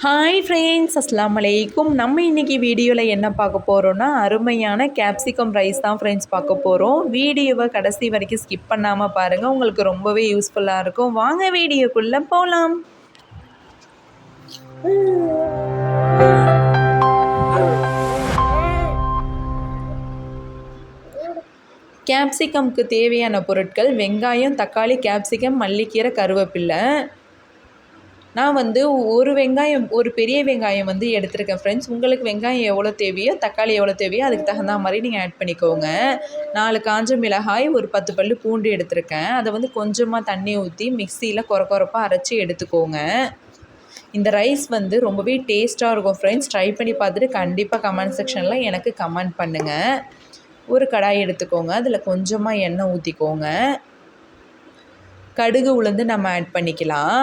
Hi friends அஸ்லாம் வலைக்கும் நம்ம இன்றைக்கி வீடியோவில் என்ன பார்க்க போகிறோன்னா அருமையான கேப்சிகம் ரைஸ் தான் ஃப்ரெண்ட்ஸ் பார்க்க போகிறோம் வீடியோவை கடைசி வரைக்கும் ஸ்கிப் பண்ணாமல் பாருங்கள் உங்களுக்கு ரொம்பவே யூஸ்ஃபுல்லாக இருக்கும். வாங்க வீடியோக்குள்ளே போகலாம் கேப்சிகம்க்கு தேவையான பொருட்கள் வெங்காயம் தக்காளி கேப்சிகம் மல்லிக்கீரை கருவேப்பில்லை நான் வந்து ஒரு வெங்காயம் ஒரு பெரிய வெங்காயம் வந்து எடுத்திருக்கேன் ஃப்ரெண்ட்ஸ் உங்களுக்கு வெங்காயம் எவ்வளோ தேவையோ தக்காளி எவ்வளோ தேவையோ அதுக்கு தகுந்த மாதிரி நீங்கள் ஆட் பண்ணிக்கோங்க. நாலு காஞ்ச மிளகாய் ஒரு பத்து பல் பூண்டு எடுத்திருக்கேன். அதை வந்து கொஞ்சமாக தண்ணி ஊற்றி மிக்சியில் குறை குறப்பாக அரைச்சி எடுத்துக்கோங்க. இந்த ரைஸ் வந்து ரொம்பவே டேஸ்ட்டாக இருக்கும் ஃப்ரெண்ட்ஸ் ட்ரை பண்ணி பார்த்துட்டு கண்டிப்பாக கமெண்ட் செக்ஷனில் எனக்கு கமெண்ட் பண்ணுங்கள் ஒரு கடாய் எடுத்துக்கோங்க. அதில் கொஞ்சமாக எண்ணெய் ஊற்றிக்கோங்க கடுகு உளுந்து நம்ம ஆட் பண்ணிக்கலாம்.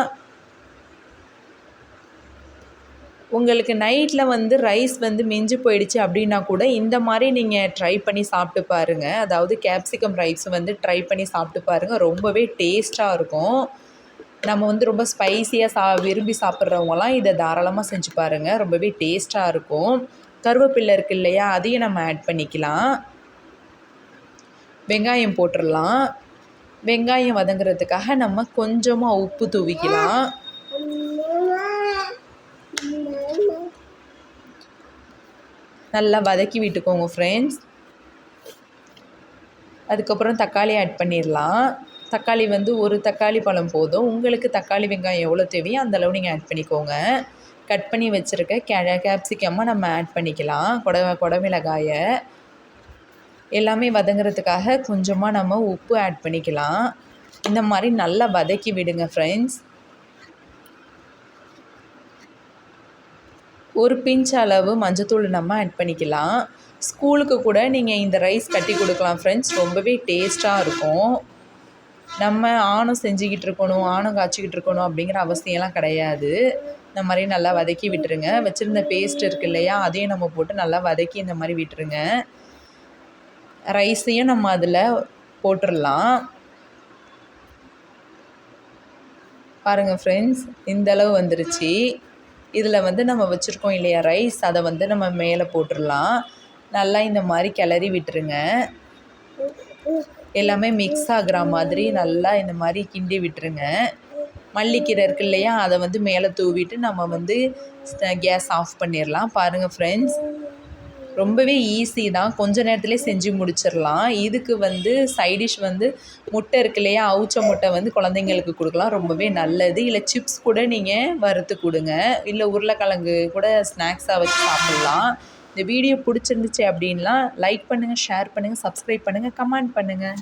உங்களுக்கு நைட்டில் வந்து ரைஸ் வந்து மிஞ்சி போயிடுச்சு அப்படின்னா கூட இந்த மாதிரி நீங்கள் ட்ரை பண்ணி சாப்பிட்டு பாருங்கள் அதாவது கேப்சிகம் ரைஸ் வந்து ட்ரை பண்ணி சாப்பிட்டு பாருங்கள் ரொம்பவே டேஸ்ட்டாக இருக்கும். நம்ம வந்து ரொம்ப ஸ்பைஸியாக சா விரும்பி சாப்பிட்றவங்களாம் இதை தாராளமாக செஞ்சு பாருங்கள் ரொம்பவே டேஸ்ட்டாக இருக்கும். கருவேப்பில்லை இருக்கு இல்லையா? அதையும் நம்ம ஆட் பண்ணிக்கலாம். வெங்காயம் போட்டுடலாம். வெங்காயம் வதங்குறதுக்காக நம்ம கொஞ்சமாக உப்பு தூவிக்கலாம். நல்லா வதக்கி விட்டுக்கோங்க ஃப்ரெண்ட்ஸ் அதுக்கப்புறம் தக்காளி ஆட் பண்ணிடலாம். தக்காளி வந்து ஒரு தக்காளி பழம் போதும். உங்களுக்கு தக்காளி வெங்காயம் எவ்வளோ தேவையோ அந்தளவு நீங்கள் ஆட் பண்ணிக்கோங்க. கட் பண்ணி வச்சுருக்க கே கேப்சிக்கமாக நம்ம ஆட் பண்ணிக்கலாம். கொட கொடமிளகாயை. எல்லாமே வதங்குறதுக்காக கொஞ்சமாக நம்ம உப்பு ஆட் பண்ணிக்கலாம். இந்த மாதிரி நல்லா வதக்கி விடுங்க ஃப்ரெண்ட்ஸ் ஒரு பிஞ்ச் அளவு மஞ்சத்தூள் நம்ம ஆட் பண்ணிக்கலாம். ஸ்கூலுக்கு கூட நீங்கள் இந்த ரைஸ் கட்டி கொடுக்கலாம் ஃப்ரெண்ட்ஸ் ரொம்பவே டேஸ்ட்டாக இருக்கும். நம்ம ஆணம் செஞ்சுக்கிட்டு இருக்கணும் ஆணம் காய்ச்சிக்கிட்டு இருக்கணும் அப்படிங்கிற அவசியம்லாம் கிடையாது. இந்த மாதிரி நல்லா வதக்கி விட்டுருங்க. வச்சுருந்த பேஸ்ட் இருக்கு இல்லையா அதையும் நம்ம போட்டு நல்லா வதக்கி இந்த மாதிரி விட்டுருங்க. ரைஸையும் நம்ம அதில் போட்டுடலாம் பாருங்கள் ஃப்ரெண்ட்ஸ் இந்தளவு வந்துருச்சு. இதில் வந்து நம்ம வச்சுருக்கோம் இல்லையா ரைஸ்? அதை வந்து நம்ம மேலே போட்டுடலாம் நல்லா இந்த மாதிரி கிளறி விட்டுருங்க. எல்லாமே மிக்ஸ் ஆகிற மாதிரி நல்லா இந்த மாதிரி கிண்டி விட்டுருங்க. மல்லிக்கீரை இருக்கு இல்லையா? அதை வந்து மேலே தூவிட்டு நம்ம வந்து கேஸ் ஆஃப் பண்ணிடலாம் பாருங்கள் ஃப்ரெண்ட்ஸ் ரொம்பவே ஈஸி தான். கொஞ்ச நேரத்துலேயே செஞ்சு முடிச்சிடலாம் இதுக்கு வந்து சைடிஷ் வந்து முட்டை இருக்கு இல்லையா? அவுச்ச முட்டை வந்து குழந்தைங்களுக்கு கொடுக்கலாம். ரொம்பவே நல்லது. இல்லை சிப்ஸ் கூட நீங்கள் வறுத்து கொடுங்க. இல்லை உருளைக்கிழங்கு கூட ஸ்நாக்ஸாக வச்சு சாப்பிட்லாம். இந்த வீடியோ பிடிச்சிருந்துச்சு அப்படின்லாம் லைக் பண்ணுங்கள் ஷேர் பண்ணுங்கள் சப்ஸ்கிரைப் பண்ணுங்கள் கமெண்ட் பண்ணுங்கள்